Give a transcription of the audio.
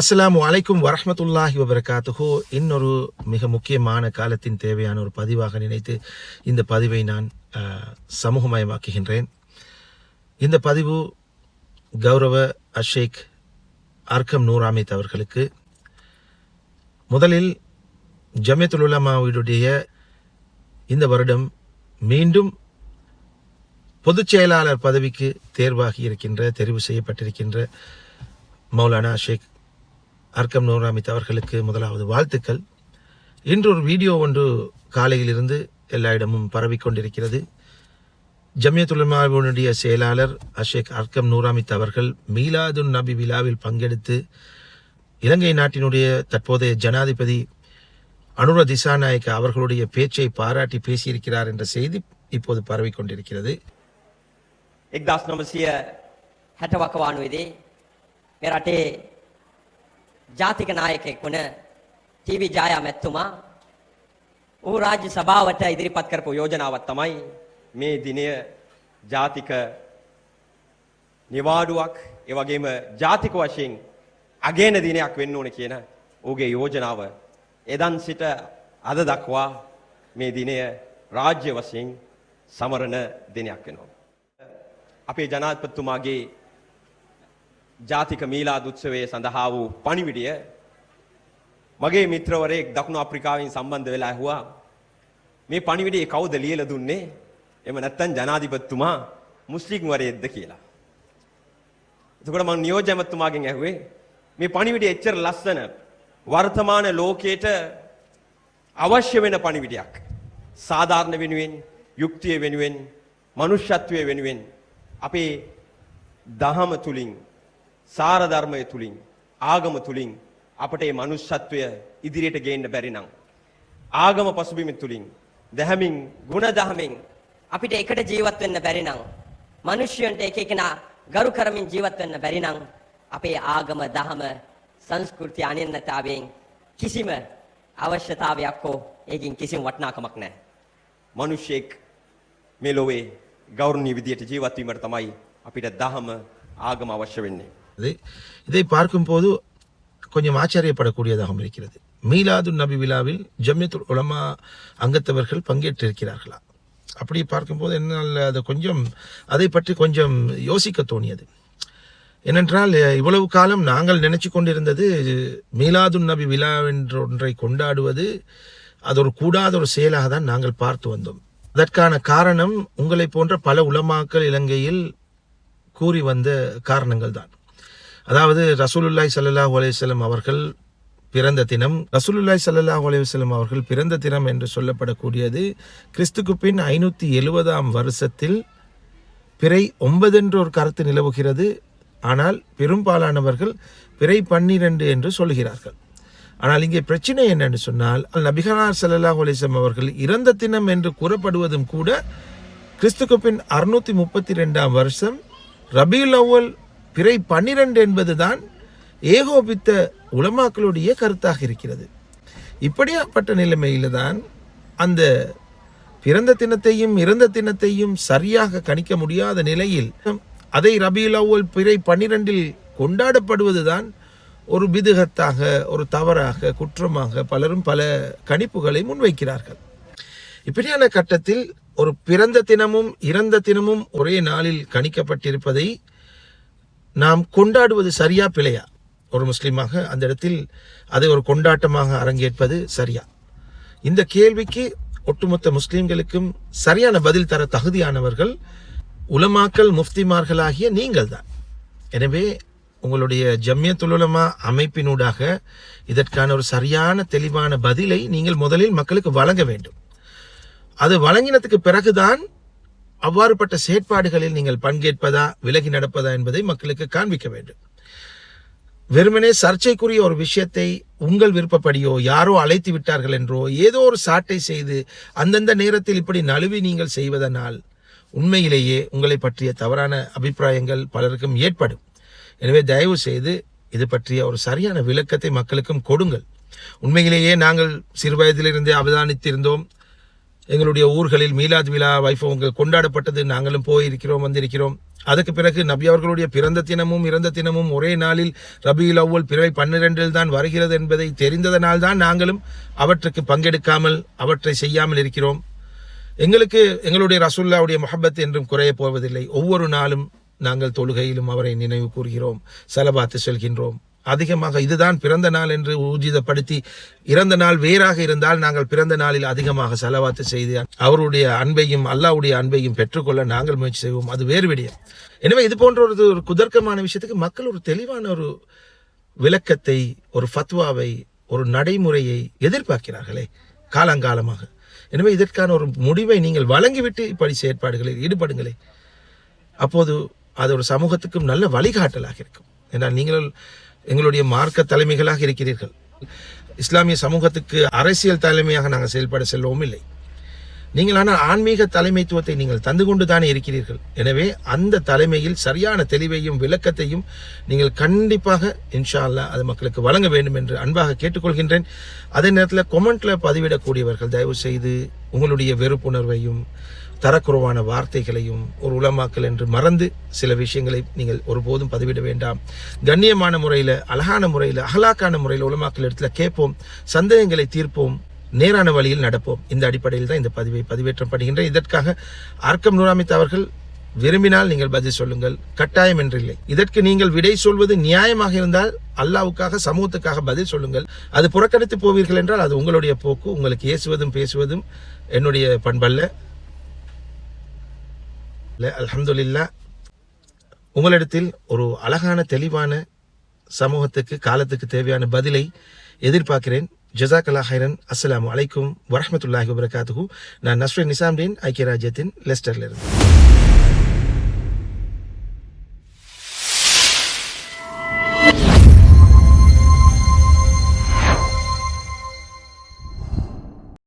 அஸ்ஸலாமு அலைக்கும் வரமத்துல்லாஹி வபரகாத்துஹு. இன்னொரு மிக முக்கியமான காலத்தின் தேவையான ஒரு பதிவாக நினைத்து இந்த பதிவை நான் சமூகமயமாக்குகின்றேன். இந்த பதிவு கௌரவ அஷேக் அர்க்கம் நூராமித் அவர்களுக்கு. முதலில் ஜமியத்துல் உலமாவுடைய இந்த வருடம் மீண்டும் பொதுச் செயலாளர் பதவிக்கு தேர்வாகி இருக்கின்ற தெரிவு செய்யப்பட்டிருக்கின்ற மௌலானா ஷேக் அர்க்கம் நூராமித் அவர்களுக்கு முதலாவது வாழ்த்துக்கள் இன்று ஒரு வீடியோ ஒன்று காலையிலிருந்து எல்லா இடமும் பரவிக்கொண்டிருக்கிறது ஜமியத்துலமாவுடைய செயலாளர் அஷேக் அர்க்கம் நூராமித் அவர்கள் மீலாதுன் நபி விழாவில் பங்கெடுத்து இலங்கை நாட்டினுடைய தற்போதைய ஜனாதிபதி அனுர திசாநாயக்க அவர்களுடைய பேச்சை பாராட்டி பேசியிருக்கிறார் என்ற செய்தி இப்போது பரவிக்கொண்டிருக்கிறது එක්දස් නොමසිය හැටවකවානුවේදී මේ රටේ ජාතික නායකෙක් වන ටීවී ජායා මැත්තුමා ඔහු රාජ්‍ය සභාවට ඉදිරිපත් කරපු යෝජනාවත් තමයි මේ දිනය ජාතික නිවාඩුවක් ඒ වගේම ජාතික වශයෙන් අගේන දිනයක් වෙන්න ඕන කියන ඔහුගේ යෝජනාව එදන් සිට අද දක්වා මේ දිනය රාජ්‍ය වශයෙන් සමරන දිනයක් වෙනවා. අපේ ජනාධපතිතුමාගේ ජාතික මීලා දුත්සවය සඳහා වූ පණිවිඩිය මගේ මිත්‍රවරයෙක් දකුණු අප්‍රිකාවෙන් සම්බන්ධ වෙලා ඇහුවා මේ පණිවිඩේ කවුද ලියලා දුන්නේ එම නැත්තම් ජනාධිපතිතුමා මුස්ලිම් වරයෙක්ද කියලා. එතකොට මම නියෝජ්‍ය ඇමතුමාගෙන් ඇහුවේ මේ පණිවිඩය එච්චර ලස්සන වර්තමාන ලෝකයට අවශ්‍ය වෙන පණිවිඩයක්. සාධාරණ වෙනුවෙන්, යුක්තිය වෙනුවෙන්, මනුෂ්‍යත්වය වෙනුවෙන් අපේ දහම තුලින්, සාර ධර්මය තුලින්, ආගම තුලින් අපට මේ මනුෂ්‍යත්වය ඉදිරියට ගේන්න බැරි නම් ආගම පසුබිම තුලින්, දැහැමින්, ගුණ දහමින් අපිට එකට ජීවත් වෙන්න බැරි නම් මිනිස්යන්ට එක එකනා ගරු කරමින් ජීවත් වෙන්න බැරි නම් අපේ ආගම දහම සංස්කෘතිය අනන්‍යතාවයෙන් කිසිම අවශ්‍යතාවයක් හෝ ඒකින් කිසිම වටිනාකමක් නැහැ. මිනිස්සෙක් මේ ලෝවේ ගෞරවනීය විදියට ජීවත් වීමට තමයි අපිට දහම ආගම අවශ්‍ය වෙන්නේ. இது இதை பார்க்கும்போது கொஞ்சம் ஆச்சரியப்படக்கூடியதாகவும் இருக்கிறது. மீலாது நபி விழாவில் ஜம்யத்துல் உலமா அங்கத்தவர்கள் பங்கேற்றிருக்கிறார்களா? அப்படி பார்க்கும்போது என்னால் அதை கொஞ்சம் அதை பற்றி கொஞ்சம் யோசிக்க தோணியது. ஏனென்றால் இவ்வளவு காலம் நாங்கள் நினைச்சு கொண்டிருந்தது மீலாதுன் நபி விழா என்ற ஒன்றை கொண்டாடுவது அது ஒரு கூடாத ஒரு செயலாக தான் நாங்கள் பார்த்து வந்தோம். அதற்கான காரணம் உங்களை போன்ற பல உலமாக்கள் இலங்கையில் கூறி வந்த காரணங்கள் தான் அதாவது ரசூலுல்லாய் சல்லாஹ் அலையம் அவர்கள் பிறந்த தினம் ரசூலுல்லாய் சல்லாஹ் அலைஹி அவர்கள் பிறந்த தினம் என்று சொல்லப்படக்கூடியது. கிறிஸ்துக்கு பின் ஐநூற்றி எழுபதாம் வருஷத்தில் பிறை ஒன்பது என்று ஒரு கருத்து நிலவுகிறது. ஆனால் பெரும்பாலானவர்கள் பிறை பன்னிரண்டு என்று சொல்கிறார்கள். ஆனால் இங்கே பிரச்சனை என்னன்னு சொன்னால் நபிகனார் சல்லாஹ் அலிசம் அவர்கள் இறந்த தினம் என்று கூறப்படுவதும் கூட கிறிஸ்துக்கு பின் அறுநூற்றி முப்பத்தி ரெண்டாம் வருஷம் ரபியுல் அவ்வல் பிறை பன்னிரண்டு என்பதுதான் ஏகோபித்த உலமாக்களுடைய கருத்தாக இருக்கிறது. இப்படியாப்பட்ட நிலைமையில் தான் அந்த பிறந்த தினத்தையும் இறந்த தினத்தையும் சரியாக கணிக்க முடியாத நிலையில் அதை ரபியுல் அவ்வல் பிறை பன்னிரெண்டில் கொண்டாடப்படுவதுதான் ஒரு பிதுகத்தாக ஒரு தவறாக குற்றமாக பலரும் பல கணிப்புகளை முன்வைக்கிறார்கள். இப்படியான கட்டத்தில் ஒரு பிறந்த தினமும் இறந்த தினமும் ஒரே நாளில் கணிக்கப்பட்டிருப்பதை நாம் கொண்டாடுவது சரியா பிழையா? ஒரு முஸ்லீமாக அந்த இடத்தில் அதை ஒரு கொண்டாட்டமாக அரங்கேற்பது சரியா? இந்த கேள்விக்கு ஒட்டுமொத்த முஸ்லீம்களுக்கும் சரியான பதில் தர தகுதியானவர்கள் உலமாக்கல் முஃப்திமார்களாகிய நீங்கள் தான். எனவே உங்களுடைய ஜம்யத்துலமா அமைப்பினூடாக இதற்கான ஒரு சரியான தெளிவான பதிலை நீங்கள் முதலில் மக்களுக்கு வழங்க வேண்டும். அது வழங்கினதுக்கு பிறகுதான் அவ்வாறுபட்ட செயற்பாடுகளில் நீங்கள் பங்கேற்பதா விலகி நடப்பதா என்பதை மக்களுக்கு காண்பிக்க வேண்டும். வெறுமனே சர்ச்சைக்குரிய ஒரு விஷயத்தை உங்கள் விருப்பப்படியோ யாரோ அழைத்து விட்டார்கள் என்றோ ஏதோ ஒரு சாட்டை செய்து அந்தந்த நேரத்தில் இப்படி நழுவி நீங்கள் செய்வதனால் உண்மையிலேயே உங்களை பற்றிய தவறான அபிப்பிராயங்கள் பலருக்கும் ஏற்படும். எனவே தயவு செய்து இது பற்றிய ஒரு சரியான விளக்கத்தை மக்களுக்கும் கொடுங்கள். உண்மையிலேயே நாங்கள் சிறு வயதிலிருந்தே அவதானித்திருந்தோம். எங்களுடைய ஊர்களில் மீலாத் விழா வைபவங்கள் கொண்டாடப்பட்டது. நாங்களும் போயிருக்கிறோம் வந்திருக்கிறோம். அதுக்கு பிறகு நபி அவர்களுடைய பிறந்த தினமும் இறந்த தினமும் ஒரே நாளில் ரபியுல் அவ்வல் பிறவை பன்னிரெண்டில் தான் வருகிறது என்பதை தெரிந்ததனால் தான் நாங்களும் அவற்றுக்கு பங்கெடுக்காமல் அவற்றை செய்யாமல் இருக்கிறோம். எங்களுக்கு எங்களுடைய ரசுல்லாவுடைய முஹப்பத் என்றும் குறைய போவதில்லை. ஒவ்வொரு நாளும் நாங்கள் தொழுகையிலும் அவரை நினைவு கூறுகிறோம் செலபாத்து செல்கின்றோம். அதிகமாக இதுதான் பிறந்த நாள் என்று ஊர்ஜிதப்படுத்தி இறந்த நாள் வேறாக இருந்தால் நாங்கள் பிறந்த நாளில் அதிகமாக செலவாத்து செய்து அவருடைய அன்பையும் அல்லாவுடைய அன்பையும் பெற்றுக்கொள்ள நாங்கள் முயற்சி செய்வோம். அது வேறு விடியம். எனவே இது போன்ற ஒரு ஒரு குதர்க்கமான விஷயத்துக்கு மக்கள் ஒரு தெளிவான ஒரு விளக்கத்தை ஒரு ஃபத்வாவை ஒரு நடைமுறையை எதிர்பார்க்கிறார்களே காலங்காலமாக. எனவே இதற்கான ஒரு முடிவை நீங்கள் வழங்கிவிட்டு இப்படி செயற்பாடுகளில் ஈடுபடுங்களே. அப்போது அது ஒரு சமூகத்துக்கும் நல்ல வழிகாட்டலாக இருக்கும். ஏன்னா நீங்கள் எங்களுடைய மார்க்க தலைமைகளாக இருக்கிறீர்கள். இஸ்லாமிய சமூகத்துக்கு அரசியல் தலைமையாக நாங்கள் செயல்பட செல்லவும் இல்லை. நீங்கள் ஆனால் ஆன்மீக தலைமைத்துவத்தை நீங்கள் தந்து கொண்டு தானே இருக்கிறீர்கள். எனவே அந்த தலைமையில் சரியான தெளிவையும் விளக்கத்தையும் நீங்கள் கண்டிப்பாக இன்ஷா அல்லாஹ் அது மக்களுக்கு வழங்க வேண்டும் என்று அன்பாக கேட்டுக்கொள்கின்றேன். அதே நேரத்தில் கொமெண்ட்ல பதிவிடக்கூடியவர்கள் தயவு செய்து உங்களுடைய வெறுப்புணர்வையும் தரக்குறைவான வார்த்தைகளையும் ஒரு உலமாக்கல் என்று மறந்து சில விஷயங்களை நீங்கள் ஒருபோதும் பதிவிட வேண்டாம். கண்ணியமான முறையில் அழகான முறையில் அகலாக்கான முறையில் உலமாக்கல் இடத்துல கேட்போம் சந்தேகங்களை தீர்ப்போம் நேரான வழியில் நடப்போம். இந்த அடிப்படையில் தான் இந்த பதிவை பதிவேற்றம் பதிவேற்றப்படுகின்ற இதற்காக ஆர்க்கம் நூராமித் அவர்கள் விரும்பினால் நீங்கள் பதில் சொல்லுங்கள். கட்டாயம் என்றில்லை. இதற்கு நீங்கள் விடை சொல்வது நியாயமாக இருந்தால் அல்லாவுக்காக சமூகத்துக்காக பதில் சொல்லுங்கள். அது புறக்கணித்து போவீர்கள் என்றால் அது உங்களுடைய போக்கு. உங்களுக்கு ஏசுவதும் பேசுவதும் என்னுடைய பண்பல்ல. அலமதுல்லா உங்களிடத்தில் ஒரு அழகான தெளிவான சமூகத்துக்கு காலத்துக்கு தேவையான பதிலை எதிர்பார்க்கிறேன். ஜசாக்கல்லா ஹைரன் அஸ்லாம் அலைக்கும் வரமத்துல்லாஹி வபரகாத்துஹு. நான் நஸ்ரீன் நிசாம்தீன் ஐக்கிய ராஜ்யத்தின் லெஸ்டர்லிருந்து